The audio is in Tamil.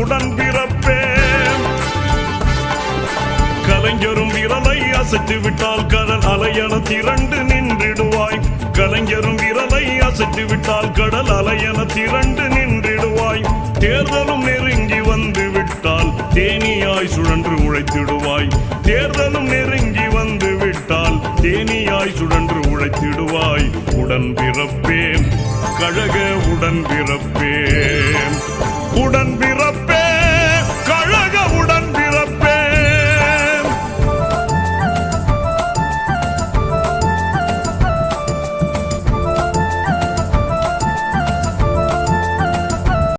உடன் பிறப்பேன். கலைஞரும் விரலை அசைத்து விட்டால் கடல் அலையன திரண்டு நின்றிடுவாய். கலைஞரும் விரலை அசைத்து விட்டால் கடல் அலையன திரண்டு நின்றிடுவாய். தேர்தலும் நெருங்கி வந்து விட்டால் தேனியாய் சுழன்று உழைத்திடுவாய். தேர்தலும் நெருங்கி வந்து விட்டால் தேனியாய் சுழன்று உழைத்திடுவாய். உடன் பிறப்பேன். கழக உடன் பிறப்பேன்.